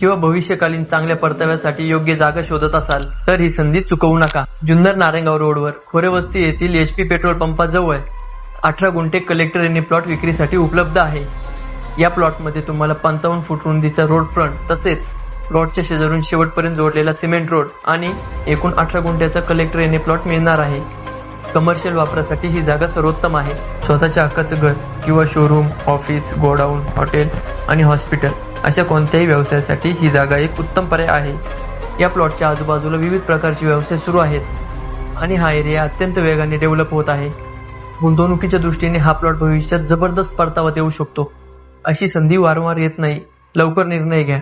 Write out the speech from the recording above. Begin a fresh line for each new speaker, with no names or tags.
किंवा भविष्यकालीन चांगल्या परताव्यासाठी योग्य जागा शोधत असाल तर ही संधी चुकवू नका. जुन्नर नारायणगाव रोडवर खोरेवस्ती येथील एचपी पेट्रोल पंपाजवळ अठरा गुंठे कलेक्टर यांनी प्लॉट विक्रीसाठी उपलब्ध आहे. या प्लॉटमध्ये तुम्हाला पंचावन्न फूट रुंदीचा रोड फ्रंट तसेच प्लॉटच्या शेजारून शेवटपर्यंत जोडलेला सिमेंट रोड आणि एकूण अठरा गुंठ्याचा कलेक्टर यांनी प्लॉट मिळणार आहे. कमर्शियल वापरासाठी ही जागा सर्वोत्तम आहे. स्वतःच्या हक्काचं घर किंवा शोरूम ऑफिस गोडाऊन हॉटेल आणि हॉस्पिटल अशा कोणत्याही व्यवसायासाठी ही जागा एक उत्तम पर्याय आहे. या प्लॉटच्या आजूबाजूला विविध प्रकारचे व्यवसाय सुरू आहेत आणि हा एरिया अत्यंत वेगाने डेव्हलप होत आहे. गुंतवणुकीच्या दृष्टीने हा प्लॉट भविष्यात जबरदस्त परतावा देऊ शकतो. अशी संधी वारंवार येत नाही. लवकर निर्णय घ्या.